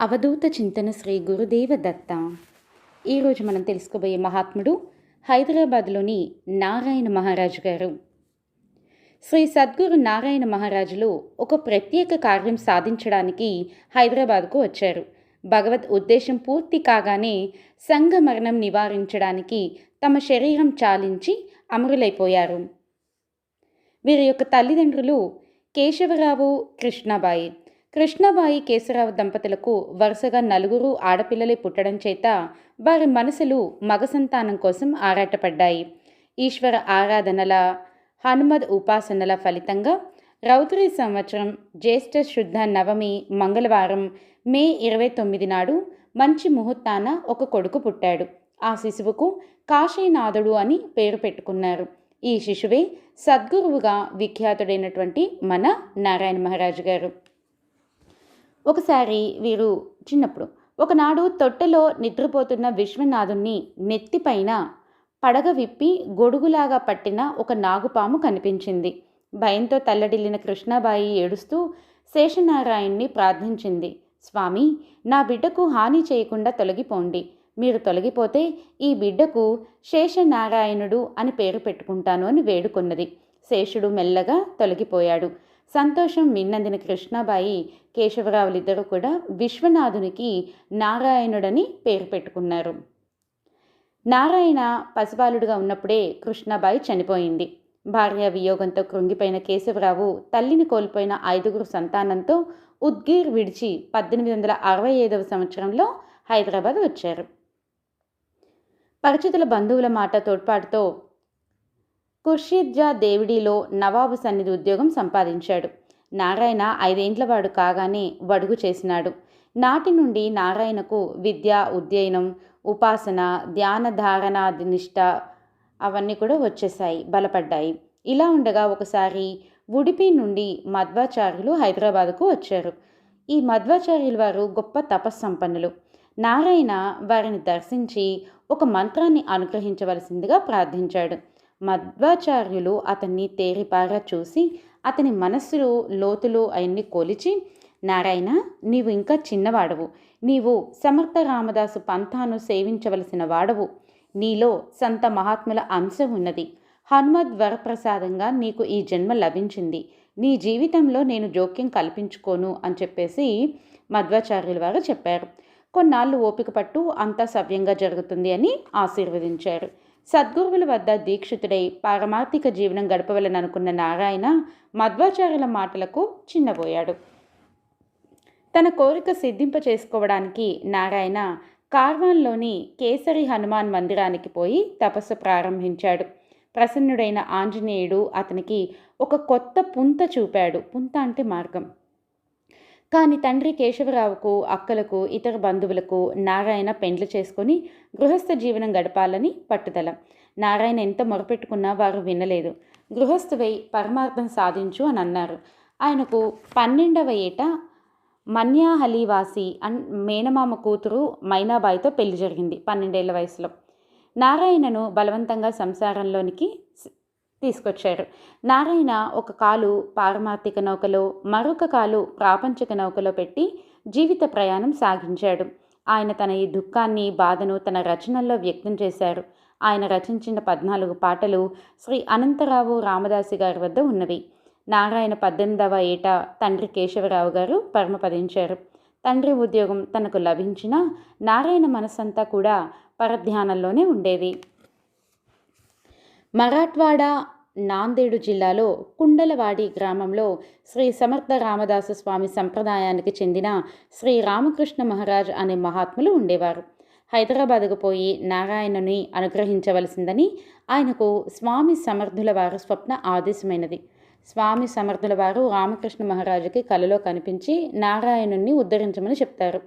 అవధూత చింతన శ్రీ గురుదేవ దత్త. ఈరోజు మనం తెలుసుకోబోయే మహాత్ముడు హైదరాబాద్లోని నారాయణ మహారాజు గారు. శ్రీ సద్గురు నారాయణ మహారాజులు ఒక ప్రత్యేక కార్యం సాధించడానికి హైదరాబాద్కు వచ్చారు. భగవద్ ఉద్దేశం పూర్తి కాగానే సంఘ మరణం నివారించడానికి తమ శరీరం చాలించి అమరులైపోయారు. వీరి యొక్క తల్లిదండ్రులు కేశవరావు కృష్ణాబాయి. కృష్ణబాయి కేశవరావు దంపతులకు వరుసగా నలుగురు ఆడపిల్లలే పుట్టడం చేత వారి మనసులు మగ సంతానం కోసం ఆరాటపడ్డాయి. ఈశ్వర ఆరాధనల హనుమద్ ఉపాసనల ఫలితంగా రౌత్రి సంవత్సరం జ్యేష్ఠ శుద్ధ నవమి మంగళవారం మే ఇరవై తొమ్మిది నాడు మంచి ముహూర్తాన ఒక కొడుకు పుట్టాడు. ఆ శిశువుకు కాశీనాథుడు అని పేరు పెట్టుకున్నారు. ఈ శిశువే సద్గురువుగా విఖ్యాతుడైనటువంటి మన నారాయణ మహారాజు గారు. ఒకసారి వీరు చిన్నప్పుడు ఒకనాడు తొట్టెలో నిద్రపోతున్న విశ్వనాథుణ్ణి నెత్తిపైన పడగ విప్పి గొడుగులాగా పట్టిన ఒక నాగుపాము కనిపించింది. భయంతో తల్లడిల్లిన కృష్ణాబాయి ఏడుస్తూ శేషనారాయణ్ణి ప్రార్థించింది. స్వామి నా బిడ్డకు హాని చేయకుండా తొలగిపోండి. మీరు తొలగిపోతే ఈ బిడ్డకు శేషనారాయణుడు అని పేరు పెట్టుకుంటాను అని వేడుకున్నది. శేషుడు మెల్లగా తొలగిపోయాడు. సంతోషం మిన్నందిన కృష్ణాబాయి కేశవరావులిద్దరూ కూడా విశ్వనాథునికి నారాయణుడని పేరు పెట్టుకున్నారు. నారాయణ పసిబాలుడుగా ఉన్నప్పుడే కృష్ణాబాయి చనిపోయింది. భార్య వియోగంతో కృంగిపోయిన కేశవరావు తల్లిని కోల్పోయిన ఐదుగురు సంతానంతో ఉద్గీర్ విడిచి పద్దెనిమిది వందల అరవై ఐదవ సంవత్సరంలో హైదరాబాద్ వచ్చారు. పరిచితుల బంధువుల మాట తోడ్పాటుతో ఖుర్షీద్జా దేవిడిలో నవాబు సన్నిధి ఉద్యోగం సంపాదించాడు. నారాయణ ఐదేండ్లవాడు కాగానే వడుగు చేసినాడు. నాటి నుండి నారాయణకు విద్య ఉద్యయనం ఉపాసన ధ్యాన ధారణ నిష్ట అవన్నీ కూడా వచ్చేసాయి బలపడ్డాయి. ఇలా ఉండగా ఒకసారి ఉడిపి నుండి మధ్వాచార్యులు హైదరాబాద్కు వచ్చారు. ఈ మధ్వాచార్యుల వారు గొప్ప తపస్సంపన్నులు. నారాయణ వారిని దర్శించి ఒక మంత్రాన్ని అనుగ్రహించవలసిందిగా ప్రార్థించాడు. మధ్వాచార్యులు అతన్ని తేరిపారా చూసి అతని మనస్సులో లోతులు అవన్నీ కొలిచి నారాయణ నీవు ఇంకా చిన్నవాడవు. నీవు సమర్థ రామదాసు పంథాను సేవించవలసిన వాడవు. నీలో సంత మహాత్ముల అంశం ఉన్నది. హనుమద్ వరప్రసాదంగా నీకు ఈ జన్మ లభించింది. నీ జీవితంలో నేను జోక్యం కల్పించుకోను అని చెప్పేసి మధ్వాచార్యుల వారు చెప్పారు. కొన్నాళ్ళు ఓపిక పట్టు అంతా సవ్యంగా జరుగుతుంది అని ఆశీర్వదించారు. సద్గురువుల వద్ద దీక్షితుడై పారమార్థిక జీవనం గడపవలననుకున్న నారాయణ మధ్వాచార్యుల మాటలకు చిన్నబోయాడు. తన కోరిక సిద్ధింప చేసుకోవడానికి నారాయణ కార్వాన్లోని కేసరి హనుమాన్ మందిరానికి పోయి తపస్సు ప్రారంభించాడు. ప్రసన్నుడైన ఆంజనేయుడు అతనికి ఒక కొత్త పుంత చూపాడు. పుంత అంటే మార్గం. కానీ తండ్రి కేశవరావుకు అక్కలకు ఇతర బంధువులకు నారాయణ పెండ్లు చేసుకొని గృహస్థ జీవనం గడపాలని పట్టుదల. నారాయణ ఎంత మొరపెట్టుకున్నా వారు వినలేదు. గృహస్థువై పరమార్థం సాధించు అని అన్నారు. ఆయనకు పన్నెండవ ఏట మన్యాహలీవాసి అన్ మేనమామ కూతురు మైనాబాయితో పెళ్ళి జరిగింది పన్నెండేళ్ళ వయసులో. నారాయణను బలవంతంగా సంసారంలోనికి తీసుకొచ్చారు. నారాయణ ఒక కాలు పారమార్థిక నౌకలో మరొక కాలు ప్రాపంచిక నౌకలో పెట్టి జీవిత ప్రయాణం సాగించాడు. ఆయన తన ఈ దుఃఖాన్ని బాధను తన రచనల్లో వ్యక్తం చేశారు. ఆయన రచించిన పద్నాలుగు పాటలు శ్రీ అనంతరావు రామదాసి గారి వద్ద ఉన్నవి. నారాయణ పద్దెనిమిదవ ఏట తండ్రి కేశవరావు గారు పరమపదించారు తండ్రి ఉద్యోగం తనకు లభించిన నారాయణ మనసంతా కూడా పరధ్యానంలోనే ఉండేది. మరాఠ్వాడ నాందేడు జిల్లాలో కుండలవాడి గ్రామంలో శ్రీ సమర్థ రామదాసు స్వామి సంప్రదాయానికి చెందిన శ్రీ రామకృష్ణ మహారాజ్ అనే మహాత్ములు ఉండేవారు. హైదరాబాద్కు పోయి నారాయణుని అనుగ్రహించవలసిందని ఆయనకు స్వామి సమర్థుల వారు స్వప్న ఆదేశమైనది. స్వామి సమర్థుల వారు రామకృష్ణ మహారాజుకి కలలో కనిపించి నారాయణుణ్ణి ఉద్ధరించమని చెప్తారు.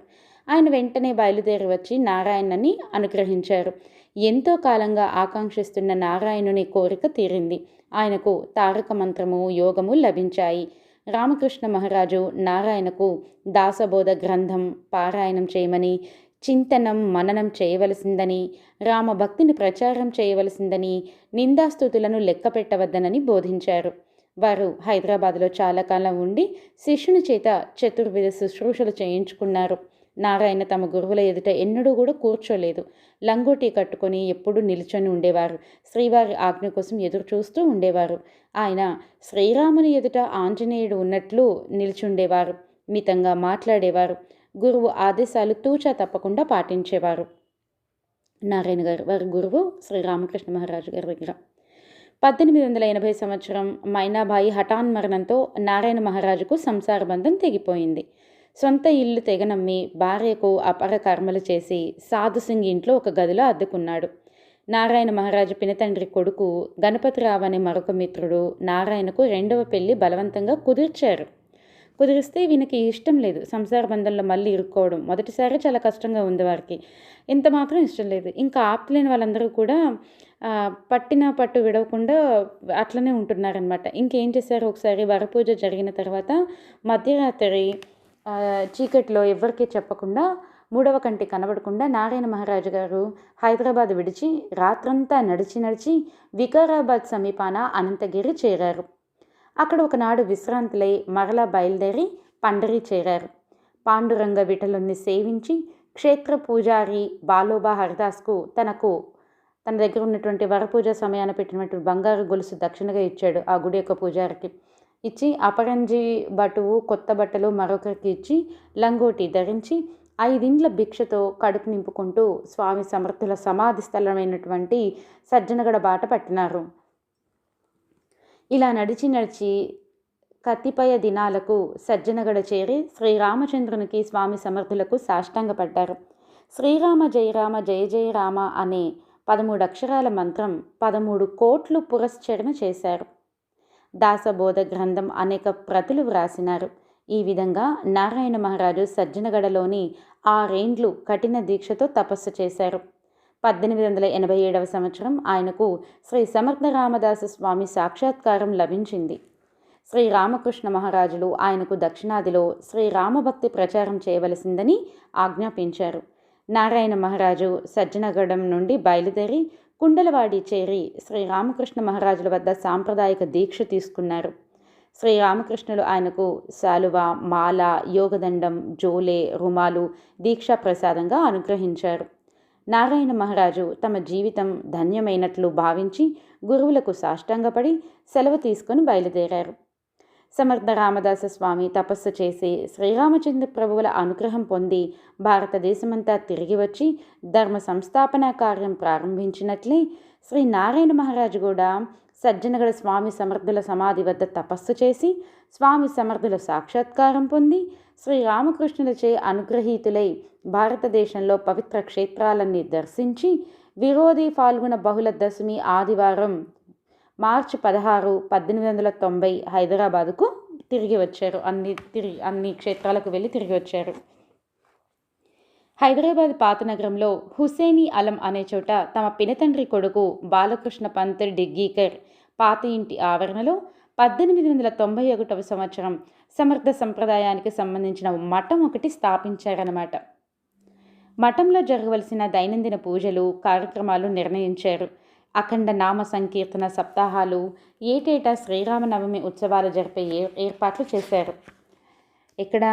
ఆయన వెంటనే బయలుదేరి వచ్చి నారాయణని అనుగ్రహించారు. ఎంతో కాలంగా ఆకాంక్షిస్తున్న నారాయణుని కోరిక తీరింది. ఆయనకు తారక మంత్రము యోగము లభించాయి. రామకృష్ణ మహారాజు నారాయణకు దాసబోధ గ్రంథం పారాయణం చేయమని చింతనం మననం చేయవలసిందని రామభక్తిని ప్రచారం చేయవలసిందని నిందాస్తుతులను లెక్క పెట్టవద్దనని బోధించారు. వారు హైదరాబాద్లో చాలా కాలం ఉండి శిష్యుని చేత చతుర్విధ శుశ్రూషలు చేయించుకున్నారు. నారాయణ తమ గురువుల ఎదుట ఎన్నడూ కూడా కూర్చోలేదు. లంగోటి కట్టుకొని ఎప్పుడూ నిల్చొని ఉండేవారు. శ్రీవారి ఆజ్ఞ కోసం ఎదురు చూస్తూ ఉండేవారు. ఆయన శ్రీరాముని ఎదుట ఆంజనేయుడు ఉన్నట్లు నిల్చుండేవారు. మితంగా మాట్లాడేవారు. గురువు ఆదేశాలు తూచా తప్పకుండా పాటించేవారు. నారాయణ గారు వారి గురువు శ్రీరామకృష్ణ మహారాజు గారి దగ్గర. పద్దెనిమిది వందల ఎనభై సంవత్సరం మైనాబాయి హఠాన్ మరణంతో నారాయణ మహారాజుకు సంసార బంధం తెగిపోయింది. సొంత ఇల్లు తెగనమ్మి భార్యకు అపర కర్మలు చేసి సాధుసింగ్ ఇంట్లో ఒక గదిలో అద్దెకున్నాడు. నారాయణ మహారాజు పినతండ్రి కొడుకు గణపతిరావు అనే మరొక మిత్రుడు నారాయణకు రెండవ పెళ్ళి బలవంతంగా కుదిర్చారు. కుదిరిస్తే వీనికి ఇష్టం లేదు. సంసార బంధంలో మళ్ళీ ఇరుక్కోవడం మొదటిసారి చాలా కష్టంగా ఉంది వారికి. ఇంత మాత్రం ఇష్టం లేదు. ఇంకా ఆపలేని వాళ్ళందరూ కూడా పట్టిన పట్టు విడవకుండా అట్లనే ఉంటున్నారనమాట ఇంకేం చేశారు? ఒకసారి వరపూజ జరిగిన తర్వాత మధ్యరాత్రి చీకట్లో ఎవరికీ చెప్పకుండా మూడవ కంటి కనబడకుండా నారాయణ మహారాజు గారు హైదరాబాద్ విడిచి రాత్రంతా నడిచి నడిచి వికారాబాద్ సమీపాన అనంతగిరి చేరారు. అక్కడ ఒకనాడు విశ్రాంతులై మరలా బయలుదేరి పండరి చేరారు. పాండురంగ విఠలుని సేవించి క్షేత్ర పూజారి బాలోబా హరిదాస్కు తనకు తన దగ్గర ఉన్నటువంటి వరపూజ సమయాన పెట్టినటువంటి బంగారు గొలుసు దక్షిణగా ఇచ్చాడు ఆ గుడి యొక్క పూజారికి. ఇచ్చి అపరంజి బటువు కొత్త బట్టలు మరొకరికి ఇచ్చి లంగోటి ధరించి ఐదిండ్ల భిక్షతో కడుపు నింపుకుంటూ స్వామి సమర్థుల సమాధి స్థలమైనటువంటి సజ్జనగడ బాట పట్టినారు. ఇలా నడిచి నడిచి కతిపయ దినాలకు సజ్జనగడ చేరి శ్రీరామచంద్రునికి స్వామి సమర్థులకు సాష్టాంగపడ్డారు. శ్రీరామ జయరామ జయ జయరామ అనే పదమూడు అక్షరాల మంత్రం పదమూడు కోట్లు పురస్చరణ చేశారు. దాసబోధ గ్రంథం అనేక ప్రతులు వ్రాసినారు. ఈ విధంగా నారాయణ మహారాజు సజ్జనగడలోని ఆరేండ్లు కఠిన దీక్షతో తపస్సు చేశారు. పద్దెనిమిది వందల ఎనభై ఏడవ సంవత్సరం ఆయనకు శ్రీ సమర్థ రామదాస స్వామి సాక్షాత్కారం లభించింది. శ్రీ రామకృష్ణ మహారాజులు ఆయనకు దక్షిణాదిలో శ్రీ రామభక్తి ప్రచారం చేయవలసిందని ఆజ్ఞాపించారు. నారాయణ మహారాజు సజ్జనగడం నుండి బయలుదేరి కుండలవాడి చేరి శ్రీ రామకృష్ణ మహారాజుల వద్ద సాంప్రదాయక దీక్ష తీసుకున్నారు. శ్రీరామకృష్ణులు ఆయనకు శాలువ మాల యోగదండం జోలే రుమాలు దీక్షా ప్రసాదంగా అనుగ్రహించారు. నారాయణ మహారాజు తమ జీవితం ధన్యమైనట్లు భావించి గురువులకు సాష్టాంగపడి సెలవు తీసుకొని బయలుదేరారు. సమర్థ రామదాస స్వామి తపస్సు చేసి శ్రీరామచంద్ర ప్రభువుల అనుగ్రహం పొంది భారతదేశమంతా తిరిగి వచ్చి ధర్మ సంస్థాపన కార్యం ప్రారంభించినట్లే శ్రీ నారాయణ మహారాజు కూడా సజ్జనగడ స్వామి సమర్థుల సమాధి వద్ద తపస్సు చేసి స్వామి సమర్థుల సాక్షాత్కారం పొంది శ్రీరామకృష్ణులచే అనుగ్రహీతులై భారతదేశంలో పవిత్ర క్షేత్రాలన్నీ దర్శించి విరోధి ఫాల్గుణ బహుళ దశమి ఆదివారం మార్చి పదహారు పద్దెనిమిది వందల తొంభై హైదరాబాదుకు తిరిగి వచ్చారు. అన్ని తిరిగి అన్ని క్షేత్రాలకు వెళ్ళి తిరిగి వచ్చారు. హైదరాబాద్ పాత నగరంలో హుసేనీ అలం అనే చోట తమ పినతండ్రి కొడుకు బాలకృష్ణ పంత్ డిగ్గీకర్ పాత ఇంటి ఆవరణలో పద్దెనిమిది వందల తొంభై ఒకటవ సంవత్సరం సమర్థ సంప్రదాయానికి సంబంధించిన మఠం ఒకటి స్థాపించారన్నమాట. మఠంలో జరగవలసిన దైనందిన పూజలు కార్యక్రమాలు నిర్ణయించారు. అఖండ నామ సంకీర్తన సప్తాహాలు ఏటేటా శ్రీరామనవమి ఉత్సవాలు జరిపే ఏర్పాట్లు చేశారు. ఇక్కడ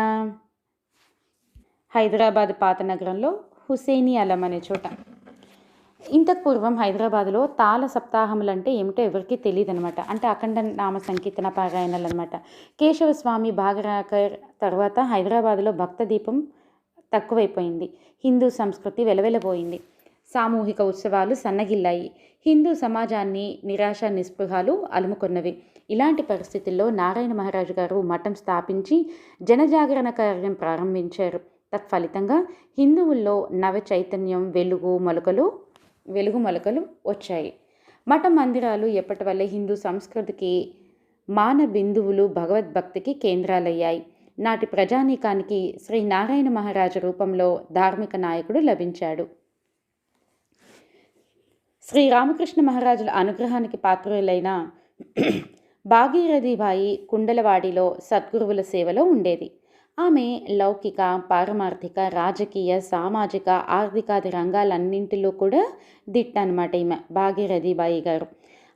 హైదరాబాద్ పాత నగరంలో హుసేని అలం అనే చోట. ఇంతకు పూర్వం హైదరాబాద్లో తాళ సప్తాహములు అంటే ఏమిటో ఎవరికి తెలియదు అనమాట అంటే అఖండ నామ సంకీర్తన పారాయణలు అనమాట కేశవస్వామి భాగరాకర్ తర్వాత హైదరాబాద్లో భక్త దీపం తక్కువైపోయింది. హిందూ సంస్కృతి వెలవెలబోయింది. సామూహిక ఉత్సవాలు సన్నగిల్లాయి. హిందూ సమాజాన్ని నిరాశ నిస్పృహాలు అలుముకున్నవి. ఇలాంటి పరిస్థితుల్లో నారాయణ మహారాజు గారు మఠం స్థాపించి జనజాగరణ కార్యం ప్రారంభించారు. తత్ఫలితంగా హిందువుల్లో నవ చైతన్యం వెలుగు మొలకలు వెలుగు మొలకలు వచ్చాయి. మఠ మందిరాలు ఎప్పటి వల్లే హిందూ సంస్కృతికి మాన బిందువులు భగవద్భక్తికి కేంద్రాలయ్యాయి. నాటి ప్రజానీకానికి శ్రీ నారాయణ మహారాజు రూపంలో ధార్మిక నాయకుడు లభించాడు. శ్రీ రామకృష్ణ మహారాజుల అనుగ్రహానికి పాత్రులైన భాగీరథిబాయి కుండలవాడిలో సద్గురువుల సేవలో ఉండేది. ఆమె లౌకిక పారమార్థిక రాజకీయ సామాజిక ఆర్థికాది రంగాలన్నింటిలో కూడా దిట్ట అనమాట ఈమె భాగీరథిబాయి గారు.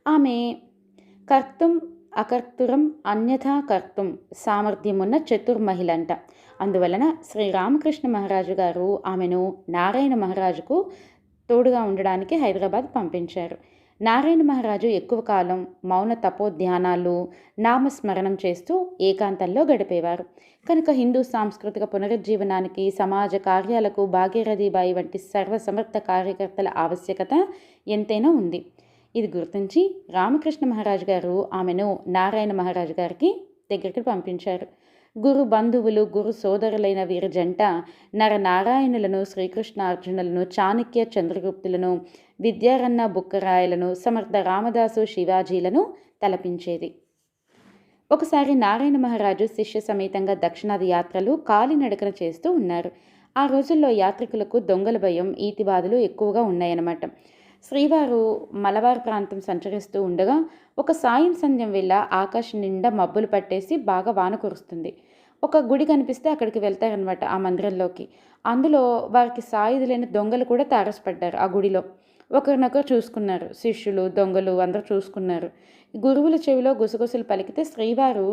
ఆమె కర్తం అకర్తురం అన్యథా కర్తం సామర్థ్యం ఉన్న చతుర్మహిళ అంట అందువలన శ్రీ రామకృష్ణ మహారాజు గారు ఆమెను నారాయణ మహారాజుకు తోడుగా ఉండడానికి హైదరాబాద్ పంపించారు. నారాయణ మహారాజు ఎక్కువ కాలం మౌన తపో ధ్యానాలు నామస్మరణం చేస్తూ ఏకాంతంలో గడిపేవారు. కనుక హిందూ సాంస్కృతిక పునరుజ్జీవనానికి సమాజ కార్యాలకు భాగీరథీబాయి వంటి సర్వసమర్థ కార్యకర్తల ఆవశ్యకత ఎంతైనా ఉంది. ఇది గుర్తించి రామకృష్ణ మహారాజు గారు ఆమెను నారాయణ మహారాజు గారికి దగ్గరికి పంపించారు. గురు బంధువులు గురు సోదరులైన వీరి జంట నరనారాయణులను శ్రీకృష్ణార్జునులను చాణక్య చంద్రగుప్తులను విద్యారన్న బుక్కరాయలను సమర్థ రామదాసు శివాజీలను తలపించేది. ఒకసారి నారాయణ మహారాజు శిష్య సమేతంగా దక్షిణాది యాత్రలు కాలినడకన చేస్తూ ఉన్నారు. ఆ రోజుల్లో యాత్రికులకు దొంగల భయం ఈతిబాధలు ఎక్కువగా ఉన్నాయన్నమాట. శ్రీవారు మలబార్ ప్రాంతం సంచరిస్తూ ఉండగా ఒక సాయం సంధ్యం వేళ ఆకాశం నిండా మబ్బులు పట్టేసి బాగా వాన కురుస్తుంది. ఒక గుడి కనిపిస్తే అక్కడికి వెళ్తారనమాట ఆ మందిరంలోకి. అందులో వారికి సాయుధులైన దొంగలు కూడా తారసపడ్డారు ఆ గుడిలో. ఒకరినొకరు చూసుకున్నారు. శిష్యులు దొంగలు అందరూ చూసుకున్నారు. గురువుల చెవిలో గుసగుసలు పలికితే శ్రీవారు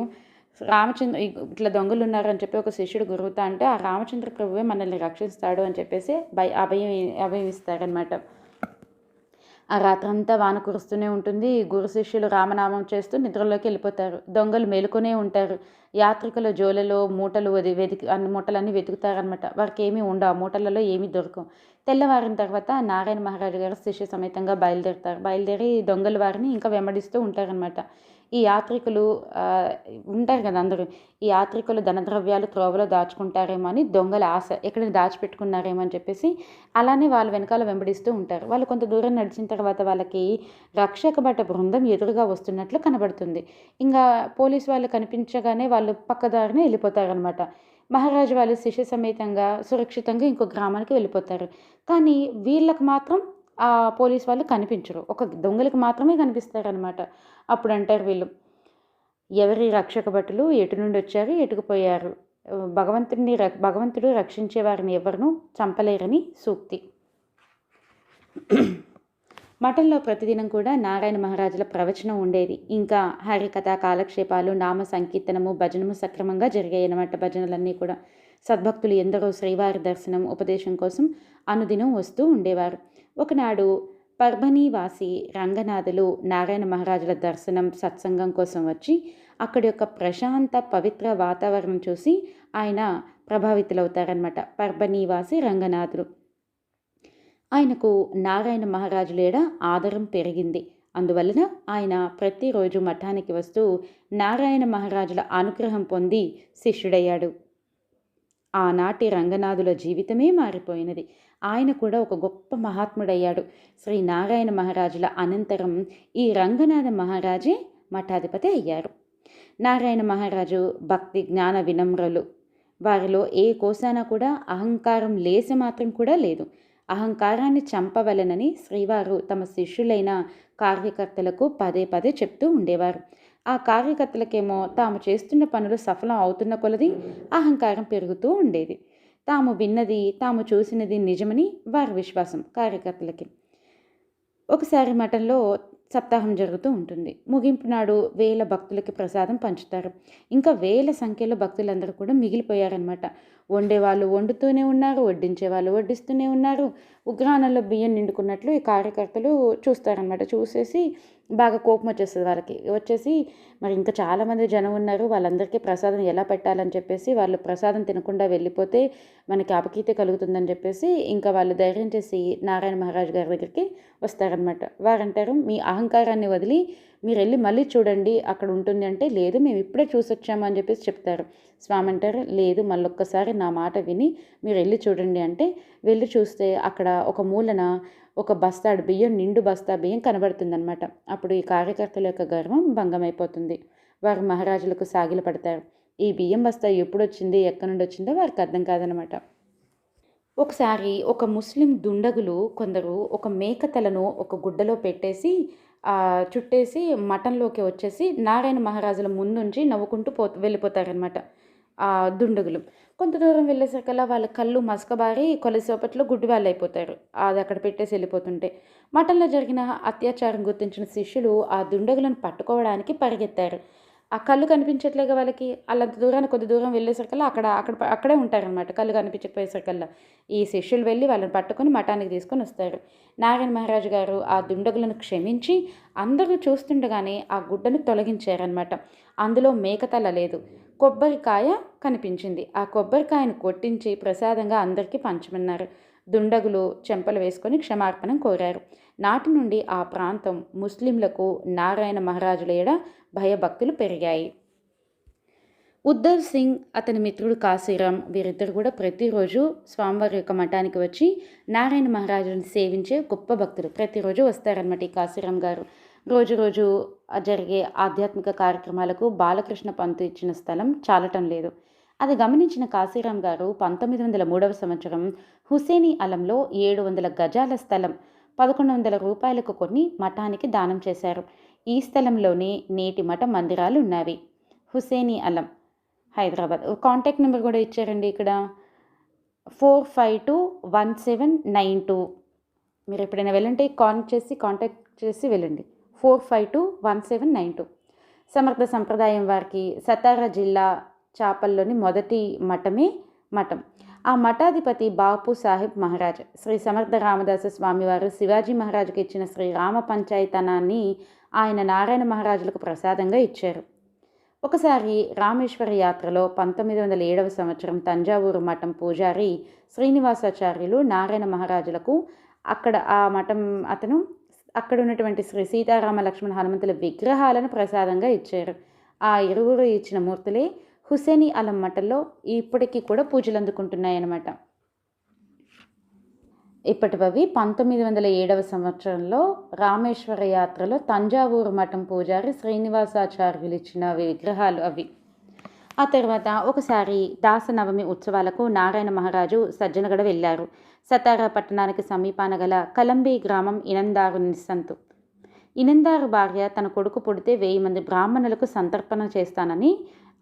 రామచంద్ర ఇట్లా దొంగలు ఉన్నారు అని చెప్పి ఒక శిష్యుడు గురువుతా అంటే ఆ రామచంద్ర ప్రభువే మనల్ని రక్షిస్తాడు అని చెప్పేసి భయ అభయం అభయం ఇస్తారనమాట ఆ రాత్రంతా వాన కురుస్తూనే ఉంటుంది. గురు శిష్యులు రామనామం చేస్తూ నిద్రలోకి వెళ్ళిపోతారు. దొంగలు మేలుకొనే ఉంటారు. యాత్రికుల జోలలో మూటలు వది వెతికి అన్ని మూటలన్నీ వెతుకుతారనమాట వారికి ఏమీ ఉండవు. ఆ మూటలలో ఏమీ దొరకవు. తెల్లవారిన తర్వాత నారాయణ మహారాజు గారు శిష్య సమేతంగా బయలుదేరుతారు. బయలుదేరి దొంగల వారిని ఇంకా వెంబడిస్తూ ఉంటారనమాట ఈ యాత్రికులు ఉంటారు కదా అందరూ ఈ యాత్రికులు ధనద్రవ్యాలు త్రోవలో దాచుకుంటారేమో అని దొంగల ఆశ ఎక్కడ దాచిపెట్టుకున్నారేమో అని చెప్పేసి అలానే వాళ్ళు వెనకాల వెంబడిస్తూ ఉంటారు. వాళ్ళు కొంత దూరం నడిచిన తర్వాత వాళ్ళకి రక్షక భట బృందం ఎదురుగా వస్తున్నట్లు కనబడుతుంది. ఇంకా పోలీస్ వాళ్ళు కనిపించగానే వాళ్ళు పక్కదారిని వెళ్ళిపోతారనమాట మహారాజు వాళ్ళు శిష్య సమేతంగా సురక్షితంగా ఇంకో గ్రామానికి వెళ్ళిపోతారు. కానీ వీళ్ళకి మాత్రం ఆ పోలీస్ వాళ్ళు కనిపించరు. ఒక దొంగలకు మాత్రమే కనిపిస్తారనమాట అప్పుడు అంటారు వీళ్ళు. ఎవరి రక్షక భటులు ఎటు నుండి వచ్చారు ఎటుకుపోయారు భగవంతుడిని భగవంతుడు రక్షించే వారిని ఎవరినూ చంపలేరని సూక్తి. మఠంలో ప్రతిదినం కూడా నారాయణ మహారాజుల ప్రవచనం ఉండేది. ఇంకా హరికథ కాలక్షేపాలు నామ సంకీర్తనము భజనము సక్రమంగా జరిగాయి అన్నమాట భజనలన్నీ కూడా. సద్భక్తులు ఎందరో శ్రీవారి దర్శనం ఉపదేశం కోసం అనుదినం వస్తూ ఉండేవారు. ఒకనాడు పర్భనీవాసి రంగనాథులు నారాయణ మహారాజుల దర్శనం సత్సంగం కోసం వచ్చి అక్కడి యొక్క ప్రశాంత పవిత్ర వాతావరణం చూసి ఆయన ప్రభావితులవుతారనమాట పర్భనీవాసి రంగనాథులు. ఆయనకు నారాయణ మహారాజులేడ ఆదరం పెరిగింది. అందువలన ఆయన ప్రతిరోజు మఠానికి వస్తూ నారాయణ మహారాజుల అనుగ్రహం పొంది శిష్యుడయ్యాడు. ఆనాటి రంగనాథుల జీవితమే మారిపోయినది. ఆయన కూడా ఒక గొప్ప మహాత్ముడయ్యాడు. శ్రీ నారాయణ మహారాజుల అనంతరం ఈ రంగనాథ మహారాజే మఠాధిపతి అయ్యారు. నారాయణ మహారాజు భక్తి జ్ఞాన వినమ్రులు. వారిలో ఏ కోసాన కూడా అహంకారం లేసి మాత్రం కూడా లేదు. అహంకారాన్ని చంపవలనని శ్రీవారు తమ శిష్యులైన కార్యకర్తలకు పదే పదే చెప్తూ ఉండేవారు. ఆ కార్యకర్తలకేమో తాము చేస్తున్న పనులు సఫలం అవుతున్న కొలది అహంకారం పెరుగుతూ ఉండేది. తాము విన్నది తాము చూసినది నిజమని వారి విశ్వాసం కార్యకర్తలకి. ఒకసారి మఠంలో సప్తాహం జరుగుతూ ఉంటుంది. ముగింపు నాడు వేల భక్తులకి ప్రసాదం పంచుతారు. ఇంకా వేల సంఖ్యలో భక్తులందరూ కూడా మిగిలిపోయారనమాట వండేవాళ్ళు వండుతూనే ఉన్నారు వడ్డించే వాళ్ళు వడ్డిస్తూనే ఉన్నారు. ఉగ్రాణంలో బియ్యం నిండుకున్నట్లు ఈ కార్యకర్తలు చూస్తారనమాట చూసేసి బాగా కోపం వచ్చేస్తుంది వాళ్ళకి. వచ్చేసి మరి ఇంకా చాలామంది జనం ఉన్నారు. వాళ్ళందరికీ ప్రసాదం ఎలా పెట్టాలని చెప్పేసి వాళ్ళు ప్రసాదం తినకుండా వెళ్ళిపోతే మనకి అపకీత కలుగుతుందని చెప్పేసి ఇంకా వాళ్ళు ధైర్యం చేసి నారాయణ మహారాజు గారి దగ్గరికి వస్తారనమాట వారంటారు మీ అహంకారాన్ని వదిలి మీరు వెళ్ళి మళ్ళీ చూడండి. అక్కడ ఉంటుంది అంటే లేదు మేము ఇప్పుడే చూసొచ్చాము అని చెప్పేసి చెప్తారు. స్వామి అంటారు లేదు మళ్ళొక్కసారి నా మాట విని మీరు వెళ్ళి చూడండి అంటే వెళ్ళి చూస్తే అక్కడ ఒక మూలన ఒక బస్తాడు బియ్యం నిండు బస్తా బియ్యం కనబడుతుందనమాట అప్పుడు ఈ కార్యకర్తల యొక్క గర్వం భంగమైపోతుంది. వారు మహారాజులకు సాగిల పడతారు. ఈ బియ్యం బస్తా ఎప్పుడు వచ్చింది ఎక్కడి నుండి వచ్చిందో వారికి అర్థం కాదనమాట ఒకసారి ఒక ముస్లిం దుండగులు కొందరు ఒక మేక తలను ఒక గుడ్డలో పెట్టేసి చుట్టేసి మటన్లోకి వచ్చేసి నారాయణ మహారాజుల ముందుంచి నవ్వుకుంటూ పో వెళ్ళిపోతారనమాట ఆ దుండగులు. కొంత దూరం వెళ్ళేసరికల్లా వాళ్ళ కళ్ళు మసకబారి కొలసేపట్లో గుడ్డి వాళ్ళు అయిపోతారు అది అక్కడ పెట్టేసి వెళ్ళిపోతుంటే మఠంలో జరిగిన అత్యాచారం గుర్తించిన శిష్యులు ఆ దుండగులను పట్టుకోవడానికి పరిగెత్తారు. ఆ కళ్ళు కనిపించట్లేగా వాళ్ళకి. వాళ్ళంత దూరాన్ని కొద్ది దూరం వెళ్ళేసరికల్లా అక్కడ అక్కడ అక్కడే ఉంటారనమాట కళ్ళు కనిపించకపోయేసరికల్లా. ఈ శిష్యులు వెళ్ళి వాళ్ళని పట్టుకొని మఠానికి తీసుకొని వస్తారు. నారాయణ మహారాజు గారు ఆ దుండగులను క్షమించి అందరూ చూస్తుండగానే ఆ గుడ్డను తొలగించారనమాట అందులో మేకతల లేదు. కొబ్బరికాయ కనిపించింది. ఆ కొబ్బరికాయను కొట్టించి ప్రసాదంగా అందరికీ పంచమన్నారు. దుండగులు చెంపలు వేసుకొని క్షమార్పణం కోరారు. నాటి నుండి ఆ ప్రాంతం ముస్లింలకు నారాయణ మహారాజుల ఎడ భయభక్తులు పెరిగాయి. ఉద్దవ్ సింగ్ అతని మిత్రుడు కాశీరాం వీరిద్దరు కూడా ప్రతిరోజు స్వామివారి యొక్క మఠానికి వచ్చి నారాయణ మహారాజుని సేవించే గొప్ప భక్తులు. ప్రతిరోజు వస్తారనమాట ఈ కాశీరాం గారు. రోజు రోజు జరిగే ఆధ్యాత్మిక కార్యక్రమాలకు బాలకృష్ణ పంతు ఇచ్చిన స్థలం చాలటం లేదు. అది గమనించిన కాశీరాం గారు పంతొమ్మిది వందల మూడవ సంవత్సరం హుసేనీ అలంలో ఏడు వందల గజాల స్థలం పదకొండు వందల రూపాయలకు కొన్ని మఠానికి దానం చేశారు. ఈ స్థలంలోనే నేటి మఠ మందిరాలు ఉన్నవి. హుసేనీ అలం హైదరాబాద్. కాంటాక్ట్ నెంబర్ కూడా ఇచ్చారండి ఇక్కడ. Four five two one seven nine two. మీరు ఎప్పుడైనా వెళ్ళంటే కాల్ చేసి కాంటాక్ట్ చేసి వెళ్ళండి. Four five two one seven nine two. సమర్థ సంప్రదాయం వారికి సతారా జిల్లా చాపల్లోని మొదటి మఠమే మఠం. ఆ మఠాధిపతి బాపు సాహెబ్ మహారాజ్ శ్రీ సమర్థ రామదాస స్వామివారు శివాజీ మహారాజుకి ఇచ్చిన శ్రీ రామ పంచాయతనాన్ని ఆయన నారాయణ మహారాజులకు ప్రసాదంగా ఇచ్చారు. ఒకసారి రామేశ్వర యాత్రలో పంతొమ్మిది వందల ఏడవ సంవత్సరం తంజావూరు మఠం పూజారి శ్రీనివాసాచార్యులు నారాయణ మహారాజులకు అక్కడ ఆ మఠం అతను అక్కడ ఉన్నటువంటి శ్రీ సీతారామ లక్ష్మణ హనుమంతుల విగ్రహాలను ప్రసాదంగా ఇచ్చారు. ఆ ఇరువురు ఇచ్చిన మూర్తులే హుసేని అలం మఠంలో ఇప్పటికీ కూడా పూజలు అందుకుంటున్నాయన్నమాట. ఇప్పటివవి పంతొమ్మిది వందల ఏడవ సంవత్సరంలో రామేశ్వర యాత్రలో తంజావూరు మఠం పూజారి శ్రీనివాసాచార్యులు ఇచ్చిన విగ్రహాలు అవి. ఆ తర్వాత ఒకసారి దాసనవమి ఉత్సవాలకు నారాయణ మహారాజు సజ్జనగడ వెళ్ళారు. సతారా పట్టణానికి సమీపాన గల కలంబి గ్రామం ఇనందారు నిస్సంతు. ఇనందారు భార్య తన కొడుకు పుడితే వెయ్యి మంది బ్రాహ్మణులకు సంతర్పణ చేస్తానని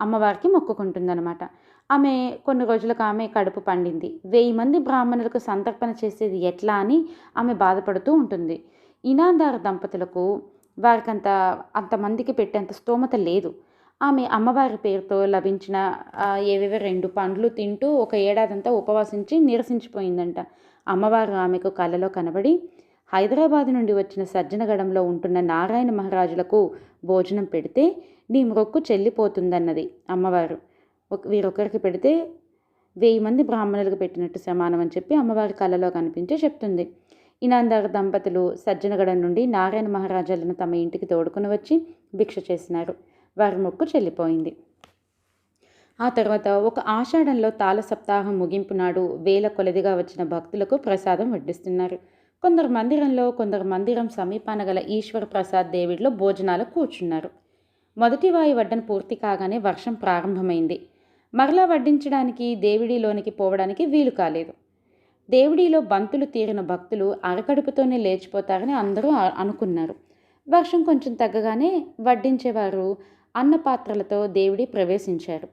అమ్మవారికి మొక్కుకుంటుందన్నమాట. ఆమె కొన్ని రోజులకు ఆమె కడుపు పండింది. వెయ్యి మంది బ్రాహ్మణులకు సంతర్పణ చేసేది ఎట్లా అని ఆమె బాధపడుతూ ఉంటుంది. ఇనాందార దంపతులకు వారికంత అంతమందికి పెట్టేంత స్తోమత లేదు. ఆమె అమ్మవారి పేరుతో లభించిన ఏవేవో రెండు పండ్లు తింటూ ఒక ఏడాదంతా ఉపవాసించి నిరసించిపోయిందంట. అమ్మవారు ఆమెకు కలలో కనబడి హైదరాబాద్ నుండి వచ్చిన సజ్జనగడంలో ఉంటున్న నారాయణ మహారాజులకు భోజనం పెడితే నీ మొక్కు చెల్లిపోతుందన్నది అమ్మవారు. వీరొకరికి పెడితే వెయ్యి మంది బ్రాహ్మణులకు పెట్టినట్టు సమానం అని చెప్పి అమ్మవారి కళలో కనిపించి చెప్తుంది. ఇనాందార దంపతులు సజ్జనగడం నుండి నారాయణ మహారాజాలను తమ ఇంటికి తోడుకుని వచ్చి భిక్ష చేసినారు. వారి మొక్కు చెల్లిపోయింది. ఆ తర్వాత ఒక ఆషాఢంలో తాళ సప్తాహం ముగింపు నాడు వేల కొలదిగా వచ్చిన భక్తులకు ప్రసాదం వడ్డిస్తున్నారు. కొందరు మందిరంలో కొందరు మందిరం సమీపాన గల ఈశ్వర ప్రసాద్ దేవుడిలో భోజనాలు కూర్చున్నారు. మొదటి వాయి వడ్డన పూర్తి కాగానే వర్షం ప్రారంభమైంది. మరలా వడ్డించడానికి దేవిడిలోనికి పోవడానికి వీలు కాలేదు. దేవుడిలో బంతులు తీరిన భక్తులు అరకడుపుతోనే లేచిపోతారని అందరూ అనుకున్నారు. వర్షం కొంచెం తగ్గగానే వడ్డించేవారు అన్నపాత్రలతో దేవుడి ప్రవేశించారు.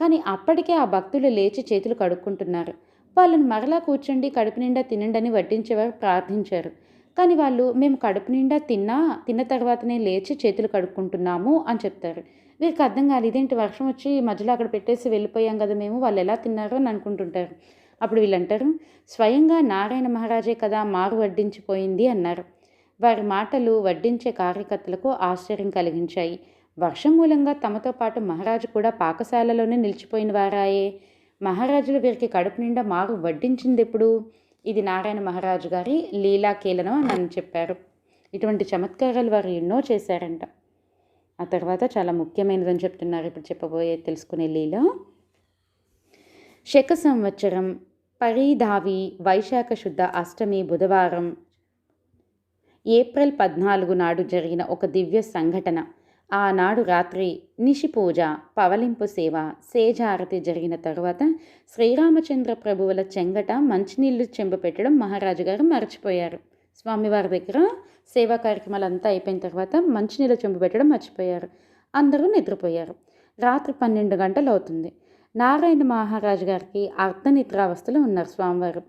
కానీ అప్పటికే ఆ భక్తులు లేచి చేతులు కడుక్కుంటున్నారు. వాళ్ళని మరలా కూర్చోండి కడుపు నిండా తినండని వడ్డించేవారు ప్రార్థించారు. కానీ వాళ్ళు మేము కడుపు నిండా తిన్నా తిన్న తర్వాతనే లేచి చేతులు కడుక్కుంటున్నాము అని చెప్తారు. వీరికి అర్థం కాదు ఇదేంటి వర్షం వచ్చి మధ్యలో అక్కడ పెట్టేసి వెళ్ళిపోయాం కదా మేము వాళ్ళు ఎలా తిన్నారో అని అనుకుంటుంటారు. అప్పుడు వీళ్ళంటారు స్వయంగా నారాయణ మహారాజే కదా మారు వడ్డించిపోయింది అన్నారు. వారి మాటలు వడ్డించే కార్యకర్తలకు ఆశ్చర్యం కలిగించాయి. వర్షం మూలంగా తమతో పాటు మహారాజు కూడా పాకశాలలోనే నిలిచిపోయిన వారాయే. మహారాజులు వీరికి కడుపు నిండా మారు వడ్డించింది ఎప్పుడు ఇది నారాయణ మహారాజు గారి లీలా కీలనం అని అని చెప్పారు. ఇటువంటి చమత్కారాలు వారు ఎన్నో చేశారంట. ఆ తర్వాత చాలా ముఖ్యమైనదని చెప్తున్నారు ఇప్పుడు చెప్పబోయే తెలుసుకునే లీల. శక సంవత్సరం పరిధావి వైశాఖ శుద్ధ అష్టమి బుధవారం ఏప్రిల్ పద్నాలుగు నాడు జరిగిన ఒక దివ్య సంఘటన. ఆనాడు రాత్రి నిషిపూజ పవలింపు సేవ సేజారతి జరిగిన తరువాత శ్రీరామచంద్ర ప్రభువుల చెంగట మంచినీళ్ళు చెంబు పెట్టడం మహారాజు గారు మర్చిపోయారు. స్వామివారి దగ్గర సేవా కార్యక్రమాలు అంతా అయిపోయిన తర్వాత మంచినీళ్ళ చెంబు పెట్టడం మర్చిపోయారు. అందరూ నిద్రపోయారు. రాత్రి పన్నెండు గంటలు అవుతుంది నారాయణ మహారాజు గారికి అర్ధనిద్రావస్థలో ఉన్నారు స్వామివారు.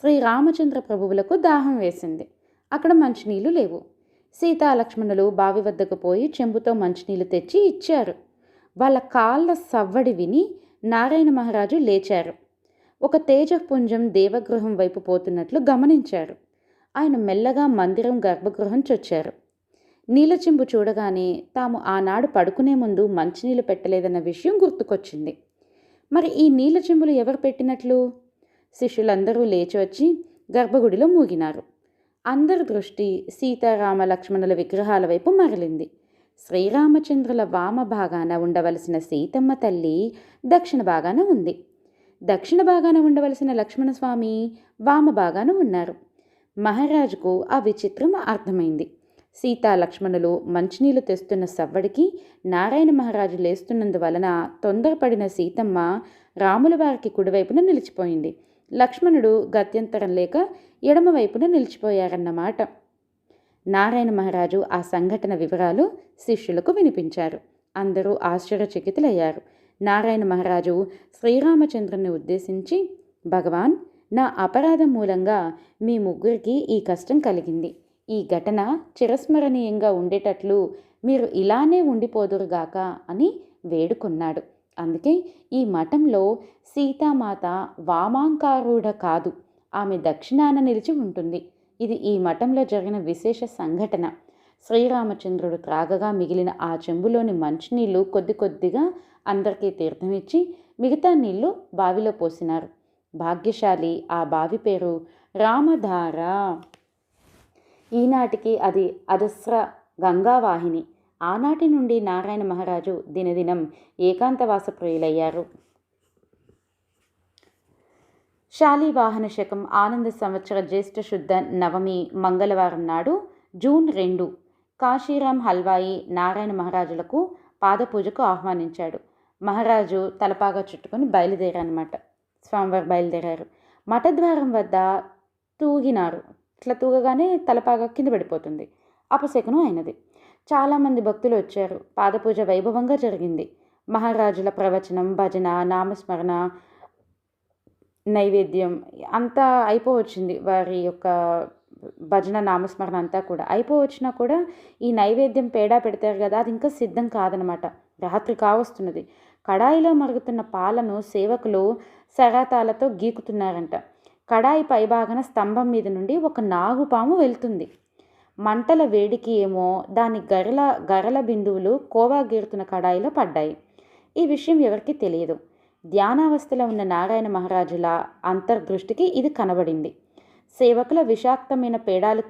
శ్రీ రామచంద్ర ప్రభువులకు దాహం వేసింది. అక్కడ మంచినీళ్ళు లేవు. సీతాలక్ష్మణులు బావి వద్దకు పోయి చెంబుతో మంచినీళ్ళు తెచ్చి ఇచ్చారు. వాళ్ళ కాళ్ళ సవ్వడి విని నారాయణ మహారాజు లేచారు. ఒక తేజపుంజం దేవగృహం వైపు పోతున్నట్లు గమనించారు. ఆయన మెల్లగా మందిరం గర్భగృహం చొచ్చారు. నీలచెంబు చూడగానే తాము ఆనాడు పడుకునే ముందు మంచినీళ్ళు పెట్టలేదన్న విషయం గుర్తుకొచ్చింది. మరి ఈ నీలచెంబులు ఎవరు పెట్టినట్లు? శిష్యులందరూ లేచి వచ్చి గర్భగుడిలో మూగినారు. అందరి దృష్టి సీతారామ లక్ష్మణుల విగ్రహాల వైపు మరలింది. శ్రీరామచంద్రుల వామ భాగాన ఉండవలసిన సీతమ్మ తల్లి దక్షిణ భాగాన ఉంది. దక్షిణ భాగాన ఉండవలసిన లక్ష్మణస్వామి వామ భాగాన ఉన్నారు. మహారాజుకు ఆ విచిత్రం అర్థమైంది. సీతా లక్ష్మణులు మంచినీళ్ళు తెస్తున్న సవ్వడికి నారాయణ మహారాజు లేస్తున్నందువలన తొందరపడిన సీతమ్మ రాముల వారికి కుడివైపున నిలిచిపోయింది. లక్ష్మణుడు గత్యంతరం లేక ఎడమవైపున నిలిచిపోయారన్నమాట. నారాయణ మహారాజు ఆ సంఘటన వివరాలు శిష్యులకు వినిపించారు. అందరూ ఆశ్చర్యచకితులయ్యారు. నారాయణ మహారాజు శ్రీరామచంద్రుని ఉద్దేశించి భగవాన్ నా అపరాధం మూలంగా మీ ముగ్గురికి ఈ కష్టం కలిగింది. ఈ ఘటన చిరస్మరణీయంగా ఉండేటట్లు మీరు ఇలానే ఉండిపోదురుగాక అని వేడుకున్నాడు. అందుకే ఈ మఠంలో సీతామాత వామాంకారూఢ కాదు. ఆమె దక్షిణాన నిలిచి ఉంటుంది. ఇది ఈ మఠంలో జరిగిన విశేష సంఘటన. శ్రీరామచంద్రుడు త్రాగగా మిగిలిన ఆ చెంబులోని మంచినీళ్ళు కొద్ది కొద్దిగా అందరికీ తీర్థమిచ్చి మిగతా నీళ్ళు బావిలో పోసినారు. భాగ్యశాలి ఆ బావి పేరు రామధార. ఈనాటికి అది అదస్ర గంగావాహిని. ఆనాటి నుండి నారాయణ మహారాజు దినదినం ఏకాంతవాస ప్రియులయ్యారు. శాలివాహన శకం ఆనంద సంవత్సర జ్యేష్ఠ శుద్ధ నవమి మంగళవారం నాడు జూన్ రెండు కాశీరాం హల్వాయి నారాయణ మహారాజులకు పాదపూజకు ఆహ్వానించాడు. మహారాజు తలపాగా చుట్టుకొని బయలుదేరారనమాట స్వామివారు బయలుదేరారు. మఠద్వారం వద్ద తూగినారు. ఇట్లా తూగగానే తలపాగా కింద పడిపోతుంది. అపశకునం అయినది. చాలామంది భక్తులు వచ్చారు. పాదపూజ వైభవంగా జరిగింది. మహారాజుల ప్రవచనం భజన నామస్మరణ నైవేద్యం అంతా అయిపోవచ్చింది. వారి యొక్క భజన నామస్మరణ అంతా కూడా అయిపోవచ్చినా కూడా ఈ నైవేద్యం పేడా పెడతారు కదా అది ఇంకా సిద్ధం కాదనమాట. రాత్రి కావస్తున్నది. కడాయిలో మరుగుతున్న పాలను సేవకులు శరాతాలతో గీకుతున్నారంట. కడాయి పైభాగన స్తంభం మీద నుండి ఒక నాగుపాము వెళ్తుంది. మంటల వేడికి ఏమో దాని గరల గరల బిందువులు కోవా గీరుతున్న కడాయిలో పడ్డాయి. ఈ విషయం ఎవరికీ తెలియదు. ధ్యానావస్థలో ఉన్న నారాయణ మహారాజుల అంతర్దృష్టికి ఇది కనబడింది. సేవకుల విషాక్తమైన పేడాలు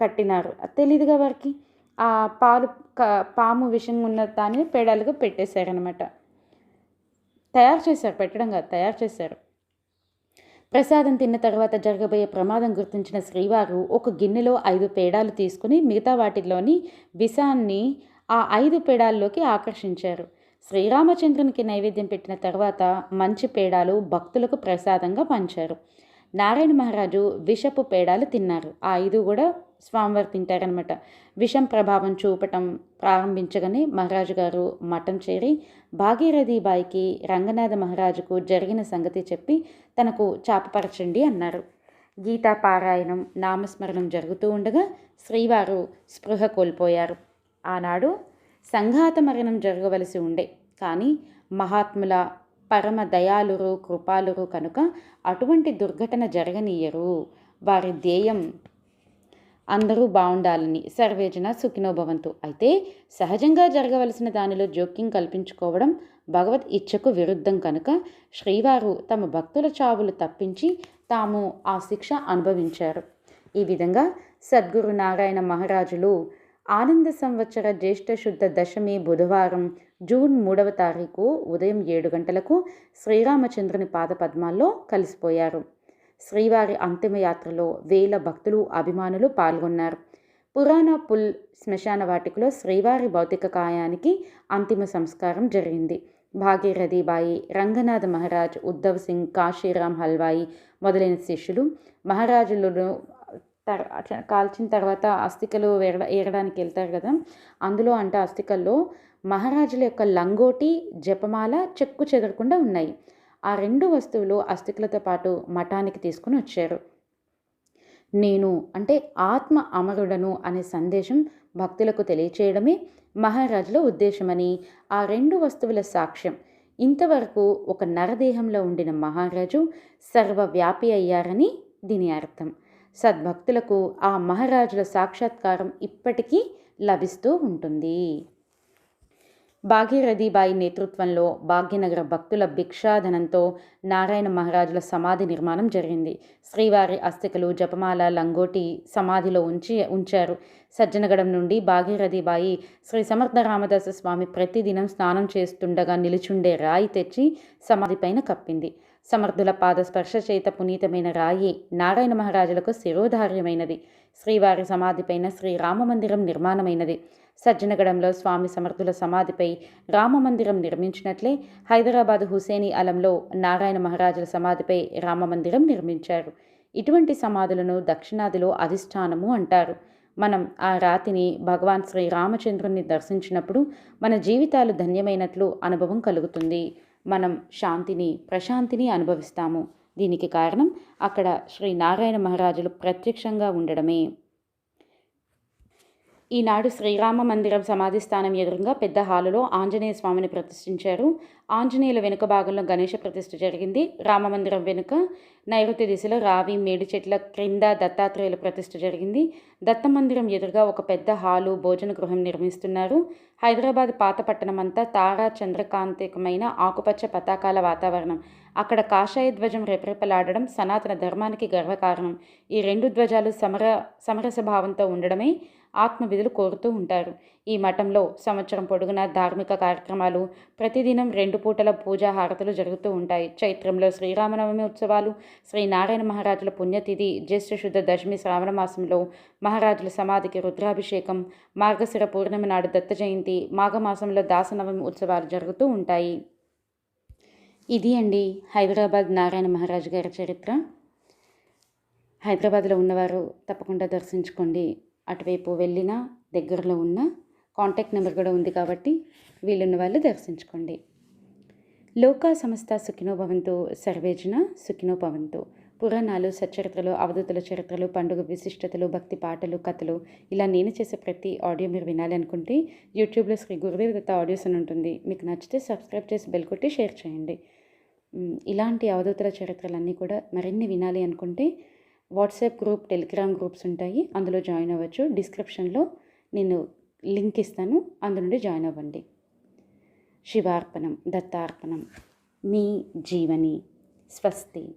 కట్టినారు. తెలియదుగా వారికి? ఆ పాలు పాము విషం ఉన్న దాన్ని పేడాలుగా పెట్టేశారనమాట తయారు చేశారు పెట్టడం కాదు తయారు చేశారు. ప్రసాదం తిన్న తర్వాత జరగబోయే ప్రమాదం గుర్తించిన శ్రీవారు ఒక గిన్నెలో ఐదు పేడాలు తీసుకుని మిగతా వాటిలోని విషాన్ని ఆ ఐదు పేడాల్లోకి ఆకర్షించారు. శ్రీరామచంద్రునికి నైవేద్యం పెట్టిన తర్వాత మంచి పేడాలు భక్తులకు ప్రసాదంగా పంచారు. నారాయణ మహారాజు విషపు పేడాలు తిన్నారు. ఆ ఐదు కూడా స్వామివారు తింటారనమాట విషం ప్రభావం చూపటం ప్రారంభించగానే మహారాజు గారు మఠం చేరి భాగీరథి బాయికి రంగనాథ మహారాజుకు జరిగిన సంగతి చెప్పి తనకు చాపపరచండి అన్నారు. గీతా పారాయణం నామస్మరణం జరుగుతూ ఉండగా శ్రీవారు స్పృహ కోల్పోయారు. ఆనాడు సంఘాత మరణం జరగవలసి ఉండే. కానీ మహాత్ముల పరమ దయాలురు కృపాలురు కనుక అటువంటి దుర్ఘటన జరగనీయరు. వారి ధ్యేయం అందరూ బాగుండాలని సర్వేజన సుఖినోభవంతు. అయితే సహజంగా జరగవలసిన దానిలో జోక్యం కల్పించుకోవడం భగవత్ ఇచ్ఛకు విరుద్ధం కనుక శ్రీవారు తమ భక్తుల చావులు తప్పించి తాము ఆ శిక్ష అనుభవించారు. ఈ విధంగా సద్గురు నారాయణ మహారాజులు ఆనంద సంవత్సర జ్యేష్ఠ శుద్ధ దశమి బుధవారం జూన్ మూడవ తారీఖు ఉదయం ఏడు గంటలకు శ్రీరామచంద్రుని పాదపద్మాల్లో కలిసిపోయారు. శ్రీవారి అంతిమయాత్రలో వేల భక్తులు అభిమానులు పాల్గొన్నారు. పురాణ పుల్ శ్మశాన వాటికలో శ్రీవారి భౌతిక కాయానికి అంతిమ సంస్కారం జరిగింది. భాగీరథిబాయి రంగనాథ్ మహారాజ్ ఉద్ధవ్ సింగ్ కాశీరామ్ హల్వాయి మొదలైన శిష్యులు మహారాజులను అట్లా కాల్చిన తర్వాత అస్థికలు వేర ఏరడానికి వెళ్తారు కదా. అందులో అంటే అస్థికల్లో మహారాజుల యొక్క లంగోటి జపమాల చెక్కు చెదరకుండా ఉన్నాయి. ఆ రెండు వస్తువులు అస్థికలతో పాటు మఠానికి తీసుకుని వచ్చారు. నేను అంటే ఆత్మ అమరుడను అనే సందేశం భక్తులకు తెలియచేయడమే మహారాజుల ఉద్దేశమని ఆ రెండు వస్తువుల సాక్ష్యం. ఇంతవరకు ఒక నరదేహంలో ఉండిన మహారాజు సర్వవ్యాపి అయ్యారని దీని అర్థం. సద్భక్తులకు ఆ మహారాజుల సాక్షాత్కారం ఇప్పటికీ లభిస్తూ ఉంటుంది. భాగీరథిబాయి నేతృత్వంలో భాగ్యనగర భక్తుల భిక్షాధనంతో నారాయణ మహారాజుల సమాధి నిర్మాణం జరిగింది. శ్రీవారి అస్థికలు జపమాల లంగోటి సమాధిలో ఉంచి ఉంచారు. సజ్జనగడం నుండి భాగీరథిబాయి శ్రీ సమర్థ రామదాస స్వామి ప్రతిదినం స్నానం చేస్తుండగా నిలుచుండే రాయి తెచ్చి సమాధిపైన కప్పింది. సమర్థుల పాదస్పర్శ చేత పునీతమైన రాయి నారాయణ మహారాజులకు శిరోధార్యమైనది. శ్రీవారి సమాధిపైన శ్రీరామమందిరం నిర్మాణమైనది. సజ్జనగడంలో స్వామి సమర్థుల సమాధిపై రామమందిరం నిర్మించినట్లే హైదరాబాద్ హుసేని అలంలో నారాయణ మహారాజుల సమాధిపై రామమందిరం నిర్మించారు. ఇటువంటి సమాధులను దక్షిణాదిలో అధిష్టానము అంటారు. మనం ఆ రాతిని భగవాన్ శ్రీరామచంద్రుని దర్శించినప్పుడు మన జీవితాలు ధన్యమైనట్లు అనుభవం కలుగుతుంది. మనం శాంతిని ప్రశాంతిని అనుభవిస్తాము. దీనికి కారణం అక్కడ శ్రీ నారాయణ మహారాజులు ప్రత్యక్షంగా ఉండడమే. ఈనాడు శ్రీరామ మందిరం సమాధి స్థానం ఎదురుగా పెద్ద హాలులో ఆంజనేయ స్వామిని ప్రతిష్ఠించారు. ఆంజనేయుల వెనుక భాగంలో గణేష ప్రతిష్ఠ జరిగింది. రామమందిరం వెనుక నైరుతి దిశలో రావి మేడి చెట్ల క్రింద దత్తాత్రేయుల ప్రతిష్ఠ జరిగింది. దత్త మందిరం ఎదురుగా ఒక పెద్ద హాలు భోజన గృహం నిర్మిస్తున్నారు. హైదరాబాద్ పాత పట్టణం అంతా తారా చంద్రకాంతికమైన ఆకుపచ్చ పతాకాల వాతావరణం. అక్కడ కాషాయ ధ్వజం రెపరెపలాడడం సనాతన ధర్మానికి గర్వకారణం. ఈ రెండు ధ్వజాలు సమర సమరస భావంతో ఉండడమే ఆత్మవిధులు కోరుతూ ఉంటారు. ఈ మఠంలో సంవత్సరం పొడుగునా ధార్మిక కార్యక్రమాలు ప్రతిదినం రెండు పూటల పూజా హారతులు జరుగుతూ ఉంటాయి. చైత్రంలో శ్రీరామనవమి ఉత్సవాలు శ్రీ నారాయణ మహారాజుల పుణ్యతిథి జ్యేష్ఠ శుద్ధ దశమి శ్రావణ మాసంలో మహారాజుల సమాధికి రుద్రాభిషేకం మార్గశిర పూర్ణిమ నాడు దత్త జయంతి మాఘమాసంలో దాసనవమి ఉత్సవాలు జరుగుతూ ఉంటాయి. ఇది అండి హైదరాబాద్ నారాయణ మహారాజు గారి చరిత్ర. హైదరాబాద్లో ఉన్నవారు తప్పకుండా దర్శించుకోండి. అటువైపు వెళ్ళినా దగ్గరలో ఉన్న కాంటాక్ట్ నెంబర్ కూడా ఉంది కాబట్టి వీలున్న వాళ్ళు దర్శించుకోండి. లోకా సంస్థ సుఖినోభవంతు సర్వేజన సుఖినోభవంతు పురాణాలు సచరిత్రలు అవధూతుల చరిత్రలు పండుగ విశిష్టతలు భక్తి పాటలు కథలు ఇలా నేను చేసే ప్రతి ఆడియో మీరు వినాలి అనుకుంటే యూట్యూబ్లో శ్రీ గురుదేవ్ దత్త ఆడియోస్ అని ఉంటుంది. మీకు నచ్చితే సబ్స్క్రైబ్ చేసి బెల్ కొట్టి షేర్ చేయండి. ఇలాంటి అవధూతుల చరిత్రలన్నీ కూడా మరిన్ని వినాలి అనుకుంటే వాట్సాప్ గ్రూప్ టెలిగ్రామ్ గ్రూప్స్ ఉంటాయి. అందులో జాయిన్ అవ్వచ్చు. డిస్క్రిప్షన్లో నేను లింక్ ఇస్తాను. అందు నుండి జాయిన్ అవ్వండి. శివార్పణం దత్తార్పణం. మీ జీవని స్వస్తి.